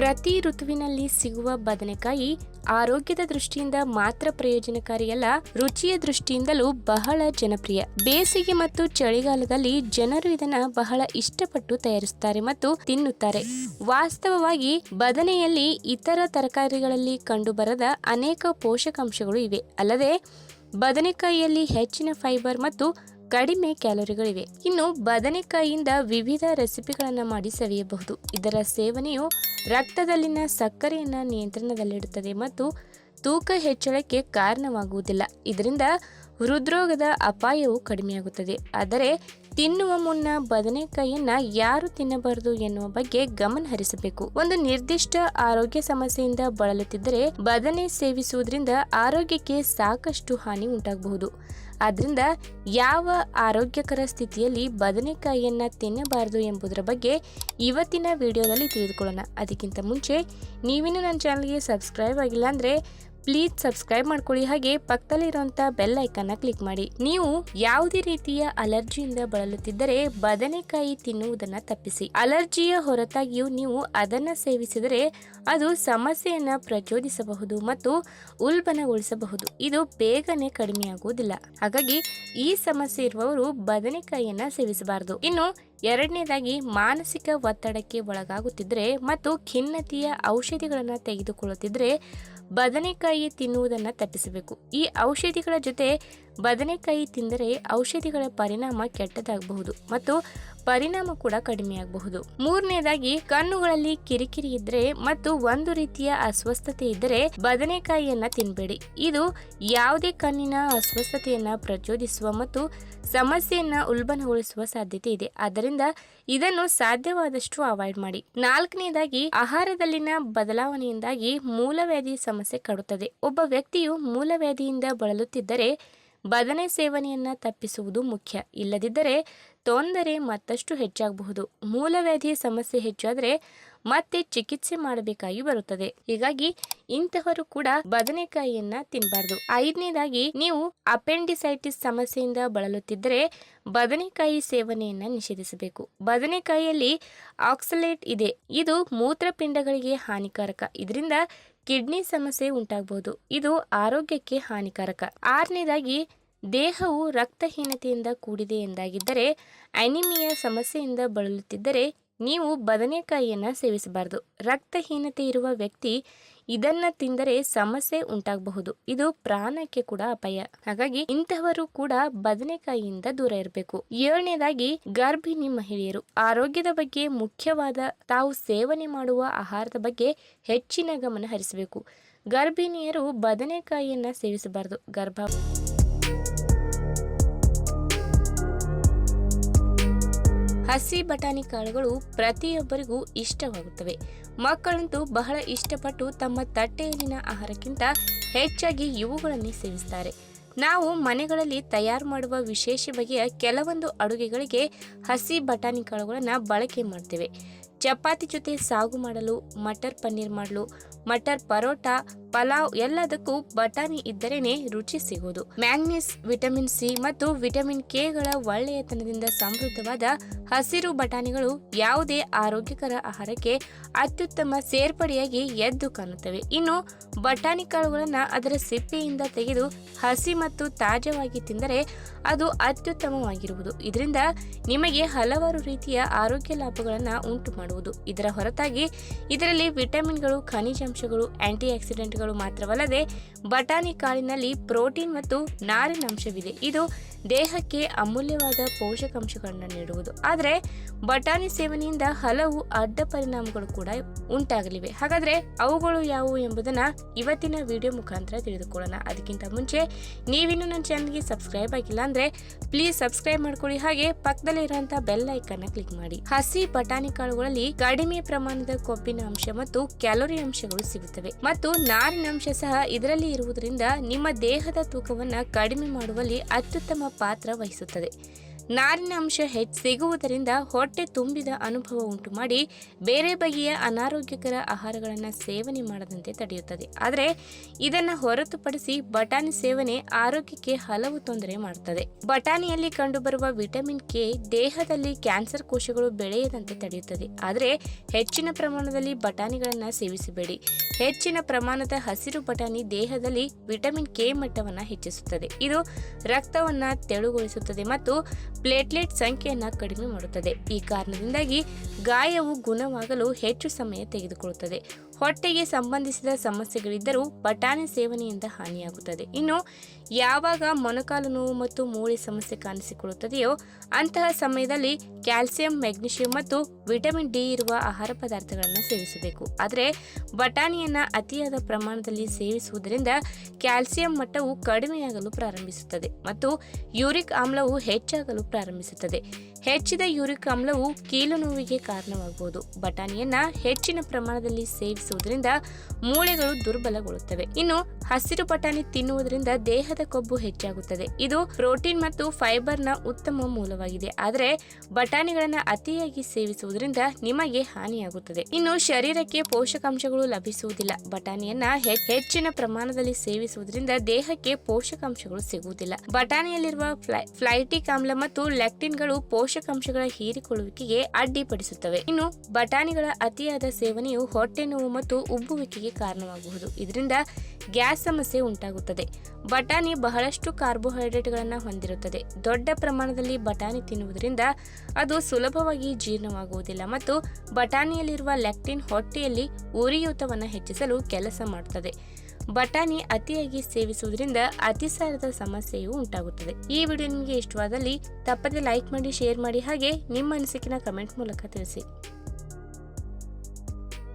ಪ್ರತಿ ಋತುವಿನಲ್ಲಿ ಸಿಗುವ ಬದನೆಕಾಯಿ ಆರೋಗ್ಯದ ದೃಷ್ಟಿಯಿಂದ ಮಾತ್ರ ಪ್ರಯೋಜನಕಾರಿಯಲ್ಲ ರುಚಿಯ ದೃಷ್ಟಿಯಿಂದಲೂ ಬಹಳ ಜನಪ್ರಿಯ. ಬೇಸಿಗೆ ಮತ್ತು ಚಳಿಗಾಲದಲ್ಲಿ ಜನರು ಇದನ್ನ ಬಹಳ ಇಷ್ಟಪಟ್ಟು ತಯಾರಿಸುತ್ತಾರೆ ಮತ್ತು ತಿನ್ನುತ್ತಾರೆ. ವಾಸ್ತವವಾಗಿ ಬದನೆಯಲ್ಲಿ ಇತರ ತರಕಾರಿಗಳಲ್ಲಿ ಕಂಡುಬರದ ಅನೇಕ ಪೋಷಕಾಂಶಗಳು ಇವೆ. ಅಲ್ಲದೆ, ಬದನೆಕಾಯಿಯಲ್ಲಿ ಹೆಚ್ಚಿನ ಫೈಬರ್ ಮತ್ತು ಕಡಿಮೆ ಕ್ಯಾಲೋರಿಗಳಿವೆ. ಇನ್ನು ಬದನೆಕಾಯಿಯಿಂದ ವಿವಿಧ ರೆಸಿಪಿಗಳನ್ನು ಮಾಡಿ ಸವಿಯಬಹುದು. ಇದರ ಸೇವನೆಯು ರಕ್ತದಲ್ಲಿನ ಸಕ್ಕರೆಯನ್ನು ನಿಯಂತ್ರಣದಲ್ಲಿಡುತ್ತದೆ ಮತ್ತು ತೂಕ ಹೆಚ್ಚಳಕ್ಕೆ ಕಾರಣವಾಗುವುದಿಲ್ಲ. ಇದರಿಂದ ಹೃದ್ರೋಗದ ಅಪಾಯವು ಕಡಿಮೆಯಾಗುತ್ತದೆ. ಆದರೆ ತಿನ್ನುವ ಮುನ್ನ ಬದನೆಕಾಯಿಯನ್ನ ಯಾರು ತಿನ್ನಬಾರದು ಎನ್ನುವ ಬಗ್ಗೆ ಗಮನ ಹರಿಸಬೇಕು. ಒಂದು ನಿರ್ದಿಷ್ಟ ಆರೋಗ್ಯ ಸಮಸ್ಯೆಯಿಂದ ಬಳಲುತ್ತಿದ್ದರೆ ಬದನೆ ಸೇವಿಸುವುದರಿಂದ ಆರೋಗ್ಯಕ್ಕೆ ಸಾಕಷ್ಟು ಹಾನಿ ಉಂಟಾಗಬಹುದು. ಆದ್ದರಿಂದ ಯಾವ ಆರೋಗ್ಯಕರ ಸ್ಥಿತಿಯಲ್ಲಿ ಬದನೆಕಾಯಿಯನ್ನು ತಿನ್ನಬಾರದು ಎಂಬುದರ ಬಗ್ಗೆ ಇವತ್ತಿನ ವಿಡಿಯೋದಲ್ಲಿ ತಿಳಿದುಕೊಳ್ಳೋಣ. ಅದಕ್ಕಿಂತ ಮುಂಚೆ ನೀವಿನ್ನೂ ನನ್ನ ಚಾನಲ್ಗೆ ಸಬ್ಸ್ಕ್ರೈಬ್ ಆಗಿಲ್ಲ ಅಂದ್ರೆ ಪ್ಲೀಸ್ ಸಬ್ಸ್ಕ್ರೈಬ್ ಮಾಡ್ಕೊಳ್ಳಿ. ಹಾಗೆ ಪಕ್ಕದಲ್ಲಿರುವಂಥ ಬೆಲ್ ಐಕನ್ನ ಕ್ಲಿಕ್ ಮಾಡಿ. ನೀವು ಯಾವುದೇ ರೀತಿಯ ಅಲರ್ಜಿಯಿಂದ ಬಳಲುತ್ತಿದ್ದರೆ ಬದನೆಕಾಯಿ ತಿನ್ನುವುದನ್ನು ತಪ್ಪಿಸಿ. ಅಲರ್ಜಿಯ ಹೊರತಾಗಿಯೂ ನೀವು ಅದನ್ನು ಸೇವಿಸಿದರೆ ಅದು ಸಮಸ್ಯೆಯನ್ನು ಪ್ರಚೋದಿಸಬಹುದು ಮತ್ತು ಉಲ್ಬಣಗೊಳಿಸಬಹುದು. ಇದು ಬೇಗನೆ ಕಡಿಮೆಯಾಗುವುದಿಲ್ಲ. ಹಾಗಾಗಿ ಈ ಸಮಸ್ಯೆ ಇರುವವರು ಬದನೆಕಾಯಿಯನ್ನು ಸೇವಿಸಬಾರದು. ಇನ್ನು ಎರಡನೇದಾಗಿ ಮಾನಸಿಕ ಒತ್ತಡಕ್ಕೆ ಒಳಗಾಗುತ್ತಿದ್ದರೆ ಮತ್ತು ಖಿನ್ನತೆಯ ಔಷಧಿಗಳನ್ನು ತೆಗೆದುಕೊಳ್ಳುತ್ತಿದ್ದರೆ ಬದನೆಕಾಯಿ ತಿನ್ನುವುದನ್ನು ತಪ್ಪಿಸಬೇಕು. ಈ ಔಷಧಿಗಳ ಜೊತೆ ಬದನೆಕಾಯಿ ತಿಂದರೆ ಔಷಧಿಗಳ ಪರಿಣಾಮ ಕೆಟ್ಟದಾಗಬಹುದು ಮತ್ತು ಪರಿಣಾಮ ಕೂಡ ಕಡಿಮೆಯಾಗಬಹುದು. ಮೂರನೇದಾಗಿ, ಕಣ್ಣುಗಳಲ್ಲಿ ಕಿರಿಕಿರಿ ಇದ್ರೆ ಮತ್ತು ಒಂದು ರೀತಿಯ ಅಸ್ವಸ್ಥತೆ ಇದ್ದರೆ ಬದನೆಕಾಯಿಯನ್ನ ತಿನ್ನಬೇಡಿ ಇದು ಯಾವುದೇ ಕಣ್ಣಿನ ಅಸ್ವಸ್ಥತೆಯನ್ನ ಪ್ರಚೋದಿಸುವ ಮತ್ತು ಸಮಸ್ಯೆಯನ್ನ ಉಲ್ಬಣಗೊಳಿಸುವ ಸಾಧ್ಯತೆ ಇದೆ. ಆದ್ದರಿಂದ ಇದನ್ನು ಸಾಧ್ಯವಾದಷ್ಟು ಅವಾಯ್ಡ್ ಮಾಡಿ. ನಾಲ್ಕನೇದಾಗಿ, ಆಹಾರದಲ್ಲಿನ ಬದಲಾವಣೆಯಿಂದಾಗಿ ಮೂಲವ್ಯಾಧಿ ಸಮಸ್ಯೆ ಕಡುತ್ತದೆ. ಒಬ್ಬ ವ್ಯಕ್ತಿಯು ಮೂಲವ್ಯಾಧಿಯಿಂದ ಬಳಲುತ್ತಿದ್ದರೆ ಬದನೆ ಸೇವನೆಯನ್ನು ತಪ್ಪಿಸುವುದು ಮುಖ್ಯ. ಇಲ್ಲದಿದ್ದರೆ ತೊಂದರೆ ಮತ್ತಷ್ಟು ಹೆಚ್ಚಾಗಬಹುದು. ಮೂಲವ್ಯಾಧಿಯ ಸಮಸ್ಯೆ ಹೆಚ್ಚಾದರೆ ಮತ್ತೆ ಚಿಕಿತ್ಸೆ ಮಾಡಬೇಕಾಗಿ ಬರುತ್ತದೆ. ಹೀಗಾಗಿ ಇಂತಹವರು ಕೂಡ ಬದನೆಕಾಯಿಯನ್ನ ತಿನ್ನಬಾರ್ದು ಐದನೇದಾಗಿ, ನೀವು ಅಪೆಂಡಿಸೈಟಿಸ್ ಸಮಸ್ಯೆಯಿಂದ ಬಳಲುತ್ತಿದ್ದರೆ ಬದನೆಕಾಯಿ ಸೇವನೆಯನ್ನ ನಿಷೇಧಿಸಬೇಕು. ಬದನೆಕಾಯಿಯಲ್ಲಿ ಆಕ್ಸಲೇಟ್ ಇದೆ. ಇದು ಮೂತ್ರಪಿಂಡಗಳಿಗೆ ಹಾನಿಕಾರಕ. ಇದರಿಂದ ಕಿಡ್ನಿ ಸಮಸ್ಯೆ ಉಂಟಾಗಬಹುದು ಇದು ಆರೋಗ್ಯಕ್ಕೆ ಹಾನಿಕಾರಕ. ಆರನೇದಾಗಿ, ದೇಹವು ರಕ್ತಹೀನತೆಯಿಂದ ಕೂಡಿದೆ ಎಂದಾಗಿದ್ದರೆ, ಅನಿಮಿಯಾ ಸಮಸ್ಯೆಯಿಂದ ಬಳಲುತ್ತಿದ್ದರೆ, ನೀವು ಬದನೆಕಾಯಿಯನ್ನು ಸೇವಿಸಬಾರದು. ರಕ್ತಹೀನತೆ ಇರುವ ವ್ಯಕ್ತಿ ಇದನ್ನ ತಿಂದರೆ ಸಮಸ್ಯೆ ಉಂಟಾಗಬಹುದು. ಇದು ಪ್ರಾಣಕ್ಕೆ ಕೂಡ ಅಪಾಯ. ಹಾಗಾಗಿ ಇಂತಹವರು ಕೂಡ ಬದನೆಕಾಯಿಯಿಂದ ದೂರ ಇರಬೇಕು. ಏಳನೇದಾಗಿ, ಗರ್ಭಿಣಿ ಮಹಿಳೆಯರು. ಆರೋಗ್ಯದ ಬಗ್ಗೆ ಮುಖ್ಯವಾದ ತಾವು ಸೇವನೆ ಮಾಡುವ ಆಹಾರದ ಬಗ್ಗೆ ಹೆಚ್ಚಿನ ಗಮನ ಹರಿಸಬೇಕು. ಗರ್ಭಿಣಿಯರು ಬದನೆಕಾಯಿಯನ್ನ ಸೇವಿಸಬಾರದು. ಗರ್ಭ ಹಸಿ ಬಟಾಣಿ ಕಾಳುಗಳು ಪ್ರತಿಯೊಬ್ಬರಿಗೂ ಇಷ್ಟವಾಗುತ್ತವೆ. ಮಕ್ಕಳಂತೂ ಬಹಳ ಇಷ್ಟಪಟ್ಟು ತಮ್ಮ ತಟ್ಟೆಯಲ್ಲಿನ ಆಹಾರಕ್ಕಿಂತ ಹೆಚ್ಚಾಗಿ ಇವುಗಳನ್ನೇ ಸೇವಿಸ್ತಾರೆ. ನಾವು ಮನೆಗಳಲ್ಲಿ ತಯಾರು ಮಾಡುವ ವಿಶೇಷ ಬಗೆಯ ಕೆಲವೊಂದು ಅಡುಗೆಗಳಿಗೆ ಹಸಿ ಬಟಾಣಿ ಕಾಳುಗಳನ್ನು ಬಳಕೆ ಮಾಡ್ತೇವೆ. ಚಪಾತಿ ಜೊತೆ ಸಾಗು ಮಾಡಲು, ಮಟರ್ ಪನ್ನೀರ್ ಮಾಡಲು, ಮಟರ್ ಪರೋಟ ಪಲಾವ್ ಎಲ್ಲದಕ್ಕೂ ಬಟಾಣಿ ಇದ್ದರೇನೆ ರುಚಿ ಸಿಗುವುದು. ಮ್ಯಾಂಗ್ನೀಸ್, ವಿಟಮಿನ್ ಸಿ ಮತ್ತು ವಿಟಮಿನ್ ಕೆಗಳ ಒಳ್ಳೆಯತನದಿಂದ ಸಮೃದ್ಧವಾದ ಹಸಿರು ಬಟಾಣಿಗಳು ಯಾವುದೇ ಆರೋಗ್ಯಕರ ಆಹಾರಕ್ಕೆ ಅತ್ಯುತ್ತಮ ಸೇರ್ಪಡೆಯಾಗಿ ಎದ್ದು ಕಾಣುತ್ತವೆ. ಇನ್ನು ಬಟಾಣಿ ಕಾಳುಗಳನ್ನ ಅದರ ಸಿಪ್ಪೆಯಿಂದ ತೆಗೆದು ಹಸಿ ಮತ್ತು ತಾಜಾವಾಗಿ ತಿಂದರೆ ಅದು ಅತ್ಯುತ್ತಮವಾಗಿರುವುದು. ಇದರಿಂದ ನಿಮಗೆ ಹಲವಾರು ರೀತಿಯ ಆರೋಗ್ಯ ಲಾಭಗಳನ್ನು ಉಂಟು ಮಾಡುವುದು ಇದರ ಹೊರತಾಗಿ ಇದರಲ್ಲಿ ವಿಟಮಿನ್ಗಳು, ಖನಿಜಾಂಶಗಳು, ಆಂಟಿ ಆಕ್ಸಿಡೆಂಟ್ಗಳು ಮಾತ್ರವಲ್ಲದೆ ಬಟಾಣಿ ಕಾಳಿನಲ್ಲಿ ಪ್ರೋಟೀನ್ ಮತ್ತು ನಾರಿನಾಂಶವಿದೆ ಇದು ದೇಹಕ್ಕೆ ಅಮೂಲ್ಯವಾದ ಪೋಷಕಾಂಶಗಳನ್ನು ನೀಡುವುದು. ಆದರೆ ಬಟಾಣಿ ಸೇವನೆಯಿಂದ ಹಲವು ಅಡ್ಡ ಪರಿಣಾಮಗಳು ಕೂಡ ಉಂಟಾಗಲಿವೆ. ಹಾಗಾದರೆ ಅವುಗಳು ಯಾವುವು ಎಂಬುದನ್ನು ಇವತ್ತಿನ ವಿಡಿಯೋ ಮುಖಾಂತರ ತಿಳಿದುಕೊಳ್ಳೋಣ. ಅದಕ್ಕಿಂತ ಮುಂಚೆ ನೀವಿನ್ನು ನನ್ನ ಚಾನಲ್ಗೆ ಸಬ್ಸ್ಕ್ರೈಬ್ ಆಗಿಲ್ಲ ಅಂದರೆ ಪ್ಲೀಸ್ ಸಬ್ಸ್ಕ್ರೈಬ್ ಮಾಡ್ಕೊಳ್ಳಿ. ಹಾಗೆ ಪಕ್ಕದಲ್ಲಿ ಇರುವಂಥ ಬೆಲ್ ಐಕನ್ನ ಕ್ಲಿಕ್ ಮಾಡಿ. ಹಸಿ ಬಟಾಣಿ ಕಾಳುಗಳಲ್ಲಿ ಕಡಿಮೆ ಪ್ರಮಾಣದ ಕೊಬ್ಬಿನ ಅಂಶ ಮತ್ತು ಕ್ಯಾಲೋರಿ ಅಂಶಗಳು ಸಿಗುತ್ತವೆ. ಮತ್ತು ನಾರಿನ ಅಂಶ ಸಹ ಇದರಲ್ಲಿ ಇರುವುದರಿಂದ ನಿಮ್ಮ ದೇಹದ ತೂಕವನ್ನು ಕಡಿಮೆ ಮಾಡುವಲ್ಲಿ ಅತ್ಯುತ್ತಮ ಪಾತ್ರ ವಹಿಸುತ್ತದೆ. ನಾರಿನ ಅಂಶ ಹೆಚ್ಚು ಸಿಗುವುದರಿಂದ ಹೊಟ್ಟೆ ತುಂಬಿದ ಅನುಭವ ಉಂಟು ಮಾಡಿ ಬೇರೆ ಬಗೆಯ ಅನಾರೋಗ್ಯಕರ ಆಹಾರಗಳನ್ನು ಸೇವನೆ ಮಾಡದಂತೆ ತಡೆಯುತ್ತದೆ. ಆದರೆ ಇದನ್ನು ಹೊರತುಪಡಿಸಿ ಬಟಾಣಿ ಸೇವನೆ ಆರೋಗ್ಯಕ್ಕೆ ಹಲವು ತೊಂದರೆ ಮಾಡುತ್ತದೆ ಬಟಾಣಿಯಲ್ಲಿ ಕಂಡುಬರುವ ವಿಟಮಿನ್ ಕೆ ದೇಹದಲ್ಲಿ ಕ್ಯಾನ್ಸರ್ ಕೋಶಗಳು ಬೆಳೆಯದಂತೆ ತಡೆಯುತ್ತದೆ. ಆದರೆ ಹೆಚ್ಚಿನ ಪ್ರಮಾಣದಲ್ಲಿ ಬಟಾಣಿಗಳನ್ನು ಸೇವಿಸಬೇಡಿ. ಹೆಚ್ಚಿನ ಪ್ರಮಾಣದ ಹಸಿರು ಬಟಾಣಿ ದೇಹದಲ್ಲಿ ವಿಟಮಿನ್ ಕೆ ಮಟ್ಟವನ್ನು ಹೆಚ್ಚಿಸುತ್ತದೆ. ಇದು ರಕ್ತವನ್ನು ತೆಳುಗೊಳಿಸುತ್ತದೆ ಮತ್ತು ಪ್ಲೇಟ್ಲೆಟ್ ಸಂಖ್ಯೆಯನ್ನು ಕಡಿಮೆ ಮಾಡುತ್ತದೆ. ಈ ಕಾರಣದಿಂದಾಗಿ ಗಾಯವು ಗುಣವಾಗಲು ಹೆಚ್ಚು ಸಮಯ ತೆಗೆದುಕೊಳ್ಳುತ್ತದೆ. ಹೊಟ್ಟೆಗೆ ಸಂಬಂಧಿಸಿದ ಸಮಸ್ಯೆಗಳಿದ್ದರೂ ಬಟಾಣಿ ಸೇವನೆಯಿಂದ ಹಾನಿಯಾಗುತ್ತದೆ. ಇನ್ನು ಯಾವಾಗ ಮೊಣಕಾಲು ನೋವು ಮತ್ತು ಮೂಳೆ ಸಮಸ್ಯೆ ಕಾಣಿಸಿಕೊಳ್ಳುತ್ತದೆಯೋ ಅಂತಹ ಸಮಯದಲ್ಲಿ ಕ್ಯಾಲ್ಸಿಯಂ, ಮೆಗ್ನೀಷಿಯಂ ಮತ್ತು ವಿಟಮಿನ್ ಡಿ ಇರುವ ಆಹಾರ ಪದಾರ್ಥಗಳನ್ನು ಸೇವಿಸಬೇಕು. ಆದರೆ ಬಟಾಣಿಯನ್ನು ಅತಿಯಾದ ಪ್ರಮಾಣದಲ್ಲಿ ಸೇವಿಸುವುದರಿಂದ ಕ್ಯಾಲ್ಸಿಯಂ ಮಟ್ಟವು ಕಡಿಮೆಯಾಗಲು ಪ್ರಾರಂಭಿಸುತ್ತದೆ ಮತ್ತು ಯೂರಿಕ್ ಆಮ್ಲವು ಹೆಚ್ಚಾಗಲು ಪ್ರಾರಂಭಿಸುತ್ತದೆ. ಹೆಚ್ಚಿದ ಯೂರಿಕ್ ಆಮ್ಲವು ಕೀಲು ನೋವಿಗೆ ಕಾರಣವಾಗಬಹುದು ಬಟಾಣಿಯನ್ನ ಹೆಚ್ಚಿನ ಪ್ರಮಾಣದಲ್ಲಿ ಸೇವಿಸುವುದರಿಂದ ಮೂಳೆಗಳು ದುರ್ಬಲಗೊಳ್ಳುತ್ತವೆ. ಇನ್ನು ಹಸಿರು ಬಟಾಣಿ ತಿನ್ನುವುದರಿಂದ ದೇಹದ ಕೊಬ್ಬು ಹೆಚ್ಚಾಗುತ್ತದೆ. ಇದು ಪ್ರೋಟೀನ್ ಮತ್ತು ಫೈಬರ್ನ ಉತ್ತಮ ಮೂಲವಾಗಿದೆ. ಆದರೆ ಬಟಾಣಿಗಳನ್ನ ಅತಿಯಾಗಿ ಸೇವಿಸುವುದರಿಂದ ನಿಮಗೆ ಹಾನಿಯಾಗುತ್ತದೆ. ಇನ್ನು ಶರೀರಕ್ಕೆ ಪೋಷಕಾಂಶಗಳು ಲಭಿಸುವುದಿಲ್ಲ. ಬಟಾಣಿಯನ್ನ ಹೆಚ್ಚಿನ ಪ್ರಮಾಣದಲ್ಲಿ ಸೇವಿಸುವುದರಿಂದ ದೇಹಕ್ಕೆ ಪೋಷಕಾಂಶಗಳು ಸಿಗುವುದಿಲ್ಲ. ಬಟಾಣಿಯಲ್ಲಿರುವ ಫ್ಲೈ- ಫ್ಲೈಟಿಕ್ ಆಮ್ಲ ಮತ್ತು ಲ್ಯಾಕ್ಟಿನ್ಗಳು ಪೋಷಕಾಂಶಗಳ ಹೀರಿಕೊಳ್ಳುವಿಕೆಗೆ ಅಡ್ಡಿಪಡಿಸುತ್ತವೆ. ಇನ್ನು ಬಟಾಣಿಗಳ ಅತಿಯಾದ ಸೇವನೆಯು ಹೊಟ್ಟೆ ನೋವು ಮತ್ತು ಉಬ್ಬುವಿಕೆಗೆ ಕಾರಣವಾಗಬಹುದು ಇದರಿಂದ ಗ್ಯಾಸ್ ಸಮಸ್ಯೆ ಉಂಟಾಗುತ್ತದೆ. ಬಟಾಣಿ ಬಹಳಷ್ಟು ಕಾರ್ಬೋಹೈಡ್ರೇಟ್ಗಳನ್ನು ಹೊಂದಿರುತ್ತದೆ. ದೊಡ್ಡ ಪ್ರಮಾಣದಲ್ಲಿ ಬಟಾಣಿ ತಿನ್ನುವುದರಿಂದ ಅದು ಸುಲಭವಾಗಿ ಜೀರ್ಣವಾಗುವುದಿಲ್ಲ ಮತ್ತು ಬಟಾಣಿಯಲ್ಲಿರುವ ಲ್ಯಾಕ್ಟಿನ್ ಹೊಟ್ಟೆಯಲ್ಲಿ ಉರಿಯೂತವನ್ನು ಹೆಚ್ಚಿಸಲು ಕೆಲಸ ಮಾಡುತ್ತದೆ ಬಟಾಣಿ ಅತಿಯಾಗಿ ಸೇವಿಸುವುದರಿಂದ ಅತಿಸಾರದ ಸಮಸ್ಯೆಯು ಉಂಟಾಗುತ್ತದೆ. ಈ ವಿಡಿಯೋ ನಿಮಗೆ ಇಷ್ಟವಾದಲ್ಲಿ ತಪ್ಪದೆ ಲೈಕ್ ಮಾಡಿ, ಶೇರ್ ಮಾಡಿ ಹಾಗೆ ನಿಮ್ಮ ಅನಿಸಿಕೆನ ಕಮೆಂಟ್ ಮೂಲಕ ತಿಳಿಸಿ.